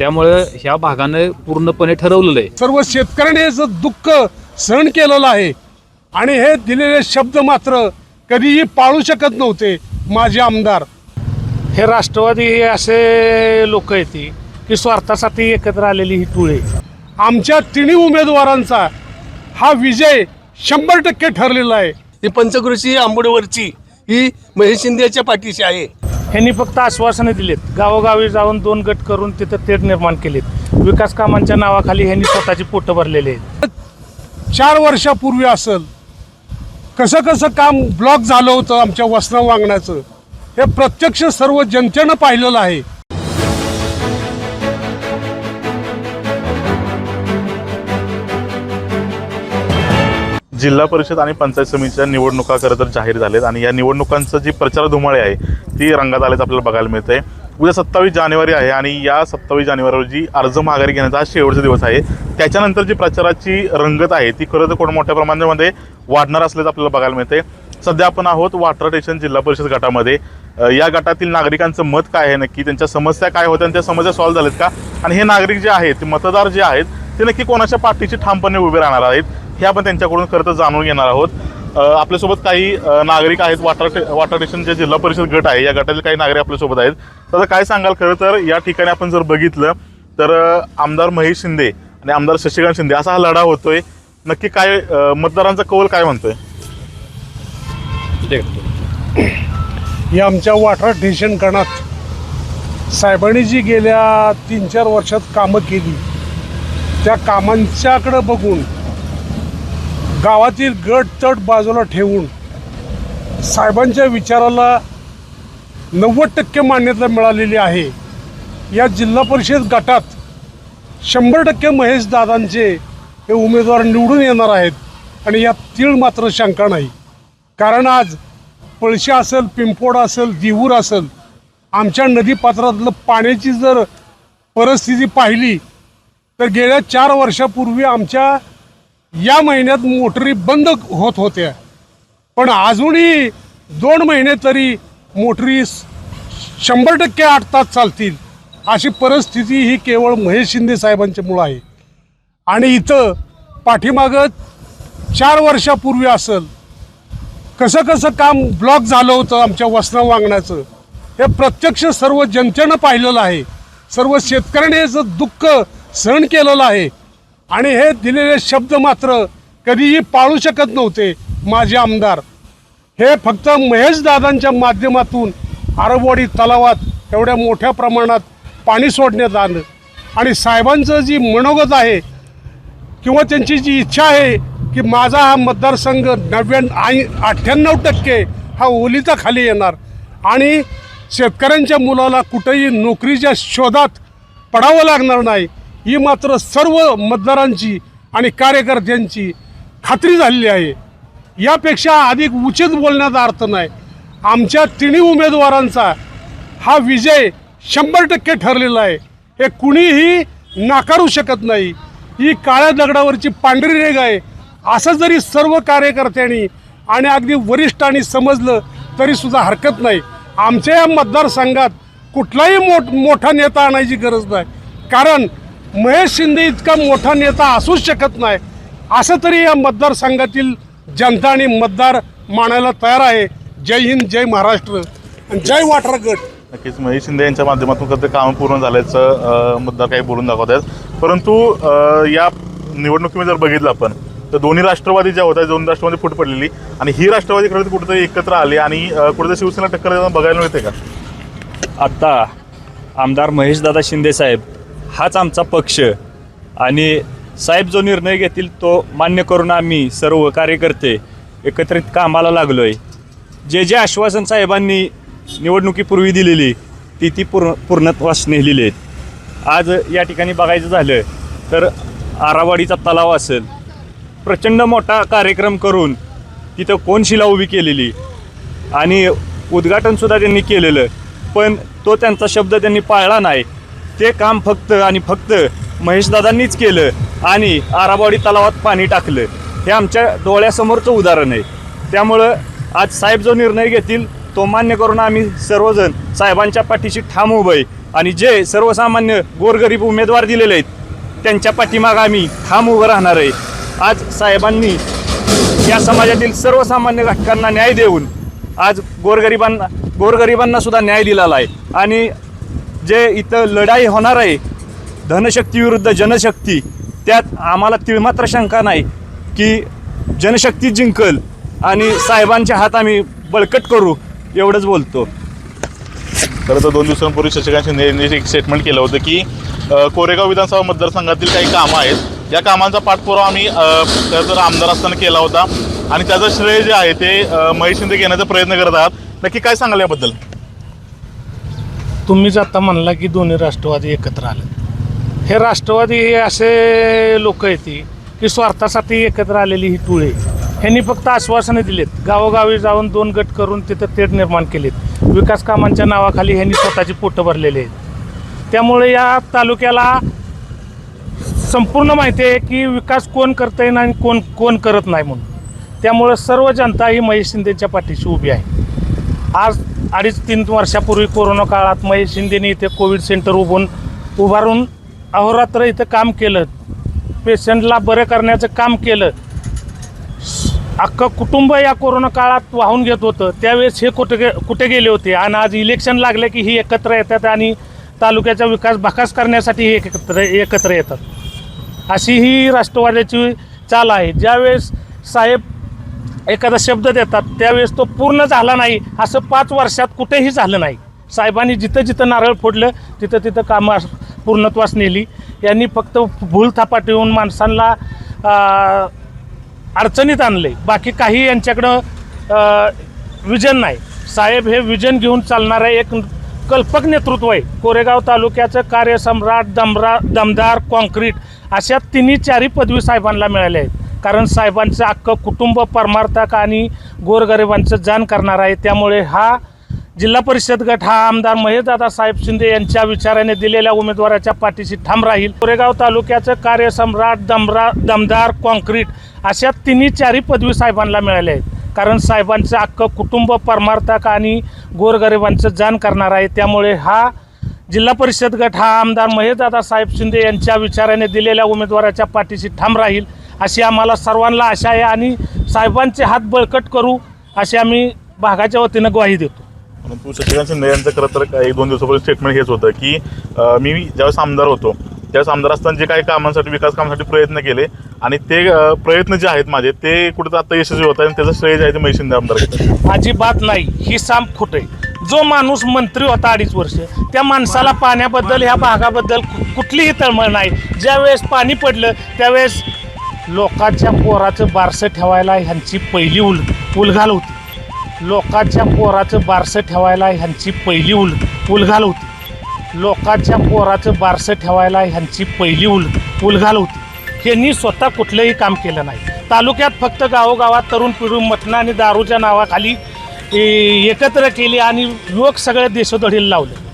त्यामुळं ह्या भागानं पूर्णपणे ठरवलेलं आहे. सर्व शेतकऱ्याने याचं दुःख सहन केलेलं आहे आणि हे दिलेले शब्द मात्र कधीही पाळू शकत नव्हते माझे आमदार. हे राष्ट्रवादी हे असे लोक आहेत की स्वार्थासाठी एकत्र आलेली ही टोळी आमच्या तिन्ही उमेदवारांचा हा विजय शंभर टक्के ठरलेला आहे. ही पंचकृषी आंबोडीवरची ही महेश शिंदेच्या पाठीशी आहे. ह्यांनी फक्त आश्वासनं दिलीत. गावोगावी जाऊन दोन गट करून तिथं तेढ निर्माण केलीत. विकास कामांच्या नावाखाली ह्यांनी स्वतःची पोटं भरलेली आहेत. चार वर्षापूर्वी असेल कसं कसं काम ब्लॉक झालं होतं आमच्या वस्त्र वांगण्याचं हे प्रत्यक्ष सर्व जनतेनं पाहिलेलं आहे. जिल्हा परिषद आणि पंचायत समितीच्या निवडणुका खरं तर जाहीर झालेत आणि या निवडणुकांचं जी प्रचार धुमाळे आहे ती रंगात आल्याचं आपल्याला बघायला मिळतंय. उद्या सत्तावीस जानेवारी आहे आणि या सत्तावीस जानेवारी रोजी अर्ज माघारी घेण्याचा हा शेवटचा दिवस आहे त्याच्यानंतर जी प्रचाराची रंगत आहे ती खरं तर कोण मोठ्या प्रमाणामध्ये वाढणार असल्याचं आपल्याला बघायला मिळते सध्या आपण आहोत वाटर स्टेशन जिल्हा परिषद गटामध्ये. या गटातील नागरिकांचं मत काय आहे नक्की? त्यांच्या समस्या काय होत्या? आणि त्या समस्या सॉल्व्ह झाल्यात का? आणि हे नागरिक जे आहेत मतदार जे आहेत ते नक्की कोणाच्या पाठीशी ठामपणे उभे राहणार आहेत? हे आपण त्यांच्याकडून खरं तर जाणून घेणार आहोत. आपल्यासोबत काही नागरिक आहेत वॉटर वॉटर स्टेशन जे जिल्हा परिषद गट आहे या गटातील काही नागरिक आपल्यासोबत आहेत. तर काय सांगाल खरं तर या ठिकाणी आपण जर बघितलं तर आमदार महेश शिंदे आणि आमदार शशिकांत शिंदे असा हा लढा होतोय. नक्की काय मतदारांचा कौल काय म्हणतोय? ही आमच्या वाठरा स्टेशन गणात साहेबांनी जी गेल्या तीन चार वर्षात कामं केली त्या कामांच्याकडं बघून गावातील गट तट बाजूला ठेवून साहेबांच्या विचाराला नव्वद टक्के मान्यता मिळालेली आहे. या जिल्हा परिषद गटात शंभर टक्के महेश दादांचे हे उमेदवार निवडून येणार आहेत आणि यात तीळ मात्र शंका नाही. कारण आज पळशी असेल पिंपोड असेल दिवूर असेल आमच्या नदीपात्रातलं पाण्याची जर परिस्थिती पाहिली तर गेल्या चार वर्षापूर्वी आमच्या या महिन्यात मोटरी बंद होत होत्या. पण अजूनही दोन महिने तरी मोटरी शंभर टक्के आठ तास चालतील. अशी परिस्थिती ही केवळ महेश शिंदे साहेबांच्यामुळं आहे. आणि इथं पाठीमागं चार वर्षापूर्वी असेल कसं कसं काम ब्लॉक झालं होतं आमच्या वस्त्र वांगण्याचं हे प्रत्यक्ष सर्व जनतेनं पाहिलेलं आहे. सर्व शेतकऱ्याने याचं दुःख सहन केलेलं आहे. आणि हे दिलेले शब्द मात्र कधीही पाळू शकत नव्हते माझे आमदार. हे फक्त महेशदादांच्या माध्यमातून आरबवाडी तलावात एवढ्या मोठ्या प्रमाणात पाणी सोडण्यात आलं. आणि साहेबांचं जी मनोगत आहे किंवा त्यांची जी इच्छा आहे की माझा हा मतदारसंघ नव्याण्णव आणि अठ्ठ्याण्णव टक्के हा ओलीचा खाली येणार. आणि शेतकऱ्यांच्या मुलाला कुठेही नोकरीच्या शोधात पडावं लागणार नाही. ही मात्र सर्व मतदारांची आणि कार्यकर्त्यांची खात्री झालेली आहे. यापेक्षा अधिक उचित बोलण्याचा अर्थ नाही. आमच्या तिन्ही उमेदवारांचा हा विजय शंभर टक्के ठरलेला आहे. हे कुणीही नाकारू शकत नाही. ही काळ्या दगडावरची पांढरी रेग आहे. असं जरी सर्व कार्यकर्त्यांनी आणि अगदी वरिष्ठांनी समजलं तरीसुद्धा हरकत नाही. आमच्या या मतदारसंघात कुठलाही मोठ मोठा नेता आणायची गरज नाही. कारण महेश शिंदे इतका मोठा नेता असूच शकत नाही. असं तरी या मतदारसंघातील जनता आणि मतदार मानायला तयार आहे. जय हिंद जय महाराष्ट्र आणि जय वाटरा गट. नक्कीच महेश शिंदे यांच्या माध्यमातून तर कामं पूर्ण झाल्याचं मुद्दा काही बोलून दाखवत आहेत. परंतु या निवडणुकीमध्ये जर बघितलं आपण तर दोन्ही राष्ट्रवादी ज्या होत्या दोन राष्ट्रवादी फूट पडलेली आणि ही राष्ट्रवादी खरं तर कुठेतरी एकत्र आली आणि कुठेतरी शिवसेना टक्कर बघायला मिळते का? आत्ता आमदार महेशदादा शिंदे साहेब हाच आमचा पक्ष. आणि साहेब जो निर्णय घेतील तो मान्य करून आम्ही सर्व कार्यकर्ते एकत्रित कामाला लागलो आहे जे जे आश्वासन साहेबांनी निवडणुकीपूर्वी दिलेली ती ती पूर्ण पूर्णत्वास नेलेली आहेत. आज या ठिकाणी बघायचं झालं तर आरावाडीचा तलाव असेल प्रचंड मोठा कार्यक्रम करून तिथं कोण शिला उभी केलेली आणि उद्घाटनसुद्धा त्यांनी केलेलं पण तो त्यांचा शब्द त्यांनी पाळला नाही. ते काम फक्त आणि फक्त महेशदादांनीच केलं आणि आराबाडी तलावात पाणी टाकलं. हे आमच्या डोळ्यासमोरचं उदाहरण आहे. त्यामुळं आज साहेब जो निर्णय घेतील तो मान्य करून आम्ही सर्वजण साहेबांच्या पाठीशी ठाम उभं आहे. आणि जे सर्वसामान्य गोरगरीब उमेदवार दिलेले आहेत त्यांच्या पाठीमागं आम्ही ठाम उभं राहणार आहे. आज साहेबांनी या समाजातील सर्वसामान्य घटकांना न्याय देऊन आज गोरगरिबांना गोरगरिबांना सुद्धा न्याय दिलेला आहे. आणि जे इथं लढाई होणार आहे धनशक्ती विरुद्ध जनशक्ती त्यात आम्हाला तिळमात्र शंका नाही की जनशक्ती जिंकल आणि साहेबांच्या हात आम्ही बळकट करू एवढंच बोलतो. खरं तर दोन दिवसांपूर्वी शशिकांत शिंदे एक स्टेटमेंट केलं होतं की कोरेगाव विधानसभा मतदारसंघातील काही कामं आहेत या कामांचा पाठपुरावा आम्ही खरं तर आमदार असताना केला होता आणि त्याचं श्रेय जे आहे ते महेश शिंदे घेण्याचा प्रयत्न करत आहात. नक्की काय सांगाल याबद्दल? तुम्हीच आता म्हणला की दोन्ही राष्ट्रवादी एकत्र आले. हे राष्ट्रवादी हे असे लोक येते की स्वार्थासाठी एकत्र आलेली ही टुळे. ह्यांनी फक्त आश्वासनं दिलीत. गावोगावी जाऊन दोन गट करून तिथं तेढ निर्माण केलेत. विकास कामांच्या नावाखाली ह्यांनी स्वतःची पोटं भरलेली आहेत. त्यामुळे या तालुक्याला संपूर्ण माहिती आहे की विकास कोण करता येईल आणि कोण कोण करत नाही म्हणून. त्यामुळे सर्व जनता ही महेश शिंदेच्या पाठीशी उभी आहे. आज अडीच तीन वर्षापूर्वी कोरोना काळात महेश शिंदेने इथे कोविड सेंटर उभून उभारून अहोरात्र इथं काम केलं. पेशंटला बरं करण्याचं काम केलं. अख्खं कुटुंब या कोरोना काळात वाहून घेत होतं. त्यावेळेस हे कुठे गे कुठे गेले होते? आणि आज इलेक्शन लागले की ही एकत्र येतात आणि तालुक्याचा विकास भाकास करण्यासाठी हे एकत्र एकत्र येतात. अशी ही राष्ट्रवाद्याची चाल आहे. ज्यावेळेस साहेब एखादा शब्द देतात त्यावेळेस तो पूर्ण झाला नाही असं पाच वर्षात कुठेही झालं नाही. साहेबांनी जिथं जिथं नारळ फोडलं तिथं तिथं कामं पूर्णत्वास नेली. यांनी फक्त भूल थापा ठेवून माणसांना अडचणीत आणले. बाकी काही यांच्याकडं विजन नाही. साहेब हे विजन घेऊन चालणारं एक कल्पक नेतृत्व आहे. कोरेगाव तालुक्याचं कार्यसम्राट दमरा दमदार कॉन्क्रीट अशा तिन्ही चारही पदवी साहेबांना मिळाल्या आहेत. कारण साहेबांचं अख्खं कुटुंब परमार्थक आणि गोरगरिबांचं जाण करणार आहे. त्यामुळे हा जिल्हा परिषद गट हा आमदार महेशदादा साहेब शिंदे यांच्या विचाराने दिलेल्या उमेदवाराच्या पाठीशी ठाम राहील. कोरेगाव तालुक्याचं कार्यसम्राट दमरा दमदार कॉन्क्रीट अशा तिन्ही चारही पदवी साहेबांना मिळाल्या आहेत. कारण साहेबांचं अख्खं कुटुंब परमार्थक आणि गोरगरिबांचं जाण करणार आहे. त्यामुळे हा जिल्हा परिषद गट हा आमदार महेशदादा साहेब शिंदे यांच्या विचाराने दिलेल्या उमेदवाराच्या पाठीशी ठाम राहील. अशी आम्हाला सर्वांना आशा आहे आणि साहेबांचे हात बळकट करू अशी आम्ही भागाच्या वतीनं ग्वाही देतो. परंतु शशिकांत शिंदे यांचं खरं तर काही दोन दिवसापूर्वी स्टेटमेंट हेच होतं की अ, मी ज्यावेळेस आमदार होतो त्यावेळेस आमदार असताना जे काही कामांसाठी विकास कामासाठी प्रयत्न केले आणि ते अ, प्रयत्न जे आहेत माझे ते कुठं आता यशस्वी होत आहे आणि त्याचं श्रेय जे आहे ते महेश शिंदे आमदार घेतात अजिबात नाही. ही साम खोट. आहे जो माणूस मंत्री होता अडीच वर्ष त्या माणसाला पाण्याबद्दल ह्या भागाबद्दल कु- कुठलीही तळमळ नाही. ज्यावेळेस पाणी पडलं त्यावेळेस लोकांच्या पोराचं बारसं ठेवायला ह्यांची पहिली उल उलघाल होती. लोकांच्या पोराचं बारसं ठेवायला ह्यांची पहिली उल उलघाल होती. लोकांच्या पोराचं बारसं ठेवायला ह्यांची पहिली उल उलघाल होती. ह्यांनी स्वतः कुठलंही काम केलं नाही. तालुक्यात फक्त गावोगावात तरुण पिढी मटणं आणि दारूच्या नावाखाली एकत्र केली आणि युवक सगळे देशोधडीला लावले.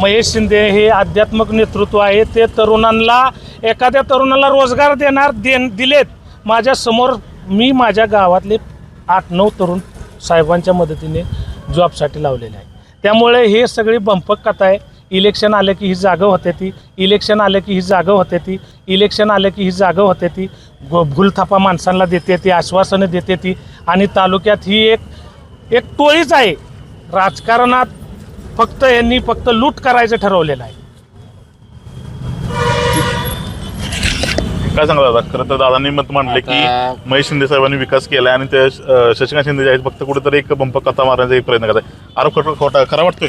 महेश शिंदे हे आध्यात्मक नेतृत्व आहे. ते तरुणांना एखाद्या तरुणाला रोजगार देणार दे दिलेत. माझ्यासमोर मी माझ्या गावातले आठ नऊ तरुण साहेबांच्या मदतीने जॉबसाठी लावलेले आहे. त्यामुळे हे सगळी बंपक कथा आहे. इलेक्शन आलं की ही जागं होते ती. इलेक्शन आलं की ही जागं होते ती. इलेक्शन आलं की ही जागं होते ती. गो भूलथापा माणसांना देते ती आश्वासनं देते ती. आणि तालुक्यात ही एक एक टोळीच आहे. राजकारणात फक्त यांनी फक्त लूट करायचं ठरवलेलं आहे. काय सांगा दादा? खरं तर दादांनी मत मांडले की महेश शिंदे साहेबांनी विकास केला आणि ते अ, शशिकांत शिंदे जे आहेत फक्त कुठेतरी एक बंप कथा मारण्याचा एक प्रयत्न करत आहे आरोप खोटा खोटा खरा वाटतोय?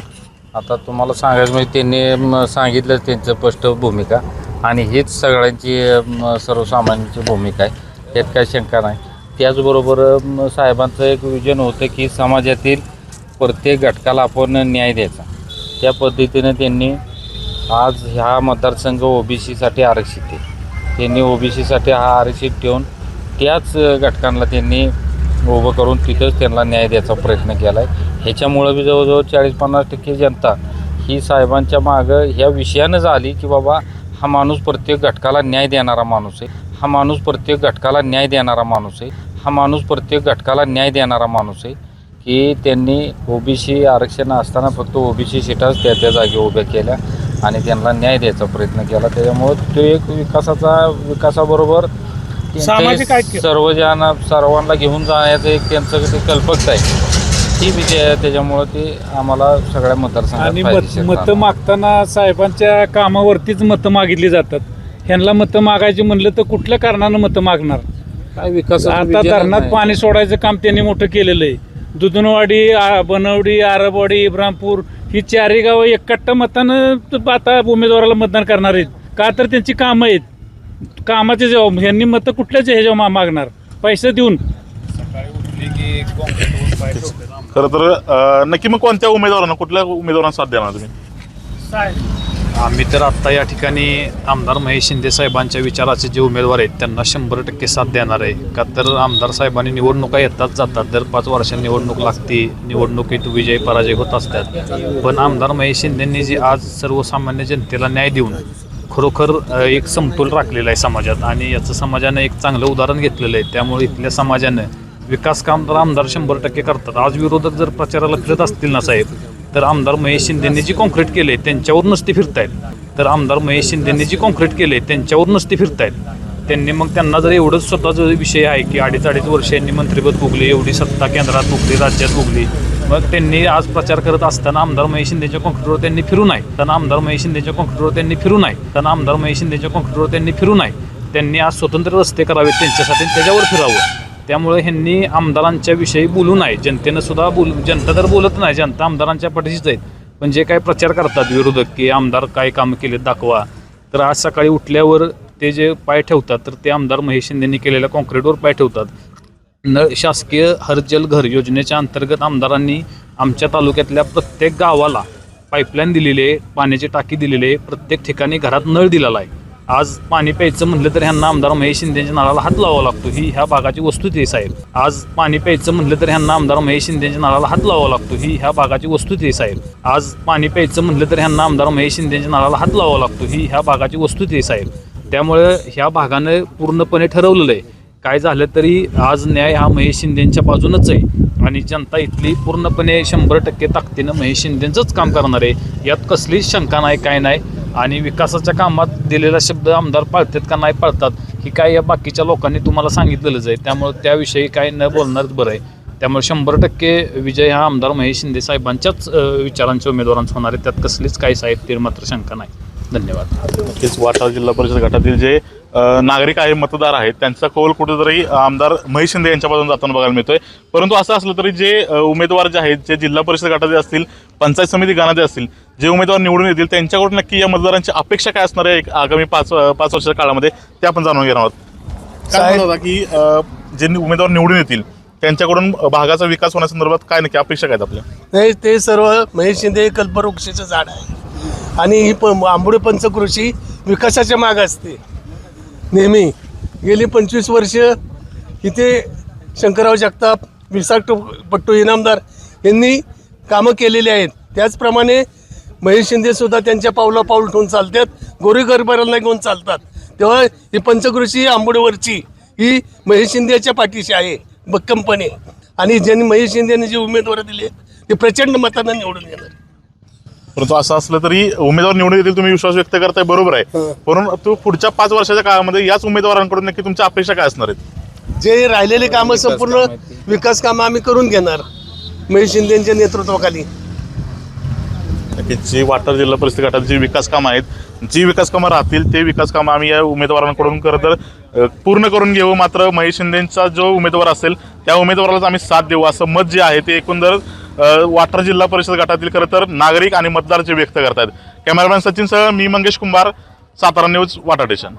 आता तुम्हाला सांगायचं म्हणजे त्यांनी म, सांगितलं त्यांचं स्पष्ट भूमिका आणि हीच सगळ्यांची म, सर्वसामान्यांची भूमिका आहे. यात काही शंका नाही. त्याचबरोबर म, साहेबांचं एक विजन होतं की समाजातील प्रत्येक घटकाला आपण न्याय द्यायचा. त्या पद्धतीनं त्यांनी आज ह्या मतदारसंघ ओबीसीसाठी आरक्षित आहे. त्यांनी ओबीसीसाठी हा आरक्षित ठेवून त्याच घटकांना त्यांनी उभं करून तिथंच त्यांना न्याय द्यायचा प्रयत्न केला आहे ह्याच्यामुळं बी जवळजवळ चाळीस पन्नास टक्के जनता ही साहेबांच्या मागं ह्या विषयानं झाली की बाबा हा माणूस प्रत्येक घटकाला न्याय देणारा माणूस आहे. हा माणूस प्रत्येक घटकाला न्याय देणारा माणूस आहे. हा माणूस प्रत्येक घटकाला न्याय देणारा माणूस आहे. की त्यांनी ओबीसी आरक्षण असताना फक्त ओबीसी सीटाच त्या त्या जागी उभ्या केल्या आणि त्यांना न्याय द्यायचा प्रयत्न केला त्याच्यामुळं तो एक विकासाचा विकासाबरोबर. सर्वजण सर्वांना घेऊन जाण्याचं एक त्यांचं ते कल्पकता आहे ती विजय आहे त्याच्यामुळं ते आम्हाला सगळ्या मतदारसंघात आणि मत. मागताना साहेबांच्या कामावरतीच मतं मागितली जातात ह्यांना मतं मागायची म्हणलं तर कुठल्या कारणानं मतं मागणार काय विकासाचं आता धरणात. पाणी सोडायचं काम त्यांनी मोठं केलेलं आहे दुधनवाडी आ- बनवडी आरबवाडी इब्रामपूर ही चारही गावं एकट्टा मतानं त- आता उमेदवाराला मतदान करणार आहेत. का तर त्यांची कामं आहेत. कामाचे जबाब ह्यांनी मतं कुठल्याच ह्याच्यावर मा- मागणार? पैसे देऊन. खरं तर अं, नक्की मग कोणत्या उमेदवारांना कुठल्या उमेदवारांना साथ देणार तुम्ही? आम्ही तर आत्ता या ठिकाणी आमदार महेश शिंदे साहेबांच्या विचाराचे जे उमेदवार आहेत त्यांना शंभर टक्के साथ देणार आहे. का तर आमदार साहेबांनी निवडणुका येतात जातात. दर पाच वर्षांनी निवडणूक लागते. निवडणुकीत विजय पराजय होत असतात. पण आमदार महेश शिंदेंनी जी आज सर्वसामान्य जनतेला न्याय देऊन खरोखर एक समतोल राखलेला आहे समाजात आणि याचं समाजानं एक चांगलं उदाहरण घेतलेलं आहे. त्यामुळे इथल्या समाजानं विकास काम तर आमदार शंभर टक्के करतात. आज विरोधक जर प्रचाराला फिरत असतील ना साहेब तर आमदार महेश शिंदेंनी जी कॉन्क्रीट केले त्यांच्यावरूनच ते फिरतायत. तर आमदार महेश शिंदेंनी जी कॉन्क्रीट केले त्यांच्यावरूनच ते फिरतायत. त्यांनी मग त्यांना जर एवढंच स्वतःचा विषय आहे की अडीच अडीच वर्ष यांनी मंत्रिपद भोगली एवढी सत्ता केंद्रात भोगली राज्यात भोगली. मग त्यांनी आज प्रचार करत असताना आमदार महेश शिंदेच्या कॉन्क्रीटवर त्यांनी फिरू नये. त्यांना आमदार महेश शिंदेच्या कॉन्क्रीटवर त्यांनी फिरू नये. त्यांना आमदार महेश शिंदेच्या कॉन्क्रीटवर त्यांनी फिरू नये. त्यांनी आज स्वतंत्र रस्ते करावेत त्यांच्यासाठी त्याच्यावर फिरावं. त्यामुळे ह्यांनी आमदारांच्या विषयी बोलू नये. जनतेनं सुद्धा बोल जनता तर बोलत नाही जनता आमदारांच्या पाठीशीच आहेत. पण जे काय प्रचार करतात विरोधक की आमदार काय कामं केले दाखवा. तर आज सकाळी उठल्यावर ते जे पाय ठेवतात तर ते आमदार महेश शिंदेंनी केलेल्या कॉन्क्रीटवर पाय ठेवतात. नळ शासकीय हरजल घर योजनेच्या अंतर्गत आमदारांनी आमच्या तालुक्यातल्या प्रत्येक गावाला पाईपलाईन दिलेली आहे पाण्याची टाकी दिलेली आहे प्रत्येक ठिकाणी घरात नळ दिलेला आहे. आज पाणी प्यायचं म्हटलं तर ह्यांना आमदार महेश शिंदेच्या नळाला हात लावावा लागतो. ही ह्या भागाची वस्तुती आहे साहेब. आज पाणी प्यायचं म्हटलं तर ह्यांना आमदार महेश शिंदेच्या नळाला हात लावावा लागतो. ही ह्या भागाची वस्तुती आहे साहेब. आज पाणी प्यायचं म्हटलं तर ह्यांना आमदार महेश शिंदेच्या नळाला हात लावावा लागतो. ही ह्या भागाची वस्तुती आहे साहेब. त्यामुळे ह्या भागानं पूर्णपणे ठरवलेलं आहे. काय झालं तरी आज न्याय हा महेश शिंदेच्या बाजूनच आहे. आणि जनता इथली पूर्णपणे शंभर टक्के ताकदीनं महेश शिंदेचंच काम करणार आहे. यात कसलीच शंका नाही काय नाही. आणि विकासाच्या कामात दिलेला शब्द आमदार पाळतात का नाही पाळतात ही काय या बाकीच्या लोकांनी तुम्हाला सांगितलेलंच आहे. त्यामुळे त्याविषयी काय न बोलणारच बरं आहे. त्यामुळे शंभर टक्के विजय हा आमदार महेश शिंदे साहेबांच्याच अ, विचारांच्या उमेदवारांचा होणार आहे. त्यात कसलीच काही साहित्य मात्र शंका नाही. धन्यवाद. नक्कीच वाटा जिल्हा परिषद गटातील जे नागरिक आहे मतदार आहेत त्यांचा कौल कुठेतरी आमदार महेश शिंदे यांच्यापासून जाताना बघायला मिळतोय. परंतु असं असलं तरी जे उमेदवार जे आहेत जे जिल्हा परिषद गटाचे असतील पंचायत समिती गणाचे असतील जे उमेदवार निवडून येतील त्यांच्याकडून नक्की या मतदारांची अपेक्षा काय असणार आहे एक आगामी पाच पाच वर्षाच्या काळामध्ये ते आपण जाणून घेणार आहोत. काय होता की जे उमेदवार निवडून येतील त्यांच्याकडून भागाचा विकास होण्यासंदर्भात काय नक्की अपेक्षा काय आपल्या? नाही ते सर्व महेश शिंदे कल्पवृक्षाचं झाड आहे. आणि ही प आंबोडे पंचकृषी विकासाच्या माग असते. नेहमी. गेली पंचवीस वर्ष इथे शंकरराव जगताप विशाखपट्टू इनामदार यांनी कामं केलेली आहेत. त्याचप्रमाणे महेश शिंदेसुद्धा त्यांच्या पावला पाऊल ठेवून चालतात गोरीगरबारांना घेऊन चालतात. तेव्हा ही पंचकृषी आंबोडवरची ही महेश शिंदेच्या पाठीशी आहे भक्कमपणे. आणि ज्यांनी महेश शिंदेने जी उमेदवार दिली ते प्रचंड मतांना निवडून येणार. परंतु असं असलं तरी उमेदवार निवडून येतील तुम्ही विश्वास व्यक्त करताय बरोबर आहे. परंतु पुढच्या पाच वर्षाच्या काळामध्ये याच उमेदवारांकडून नक्की तुमच्या अपेक्षा काय असणार आहेत? जे राहिलेले कामं संपूर्ण विकास कामं आम्ही करून घेणार. महेश शिंदेच्या नेतृत्वाखाली. जी वाटर जिल्हा परिषद गटात जी विकास कामं आहेत जी विकास कामं राहतील ते विकास कामं आम्ही या उमेदवारांकडून खरं तर पूर्ण करून घेऊ. मात्र महेश शिंदेचा जो उमेदवार असेल त्या उमेदवारालाच आम्ही साथ देऊ. असं मत जे आहे ते एकंदर वाटर जिल्हा परिषद गटातील खरं तर नागरिक आणि मतदार जे व्यक्त करतात कॅमेरामॅन सचिन सह मी मंगेश कुंभार सातारा न्यूज वाटा स्टेशन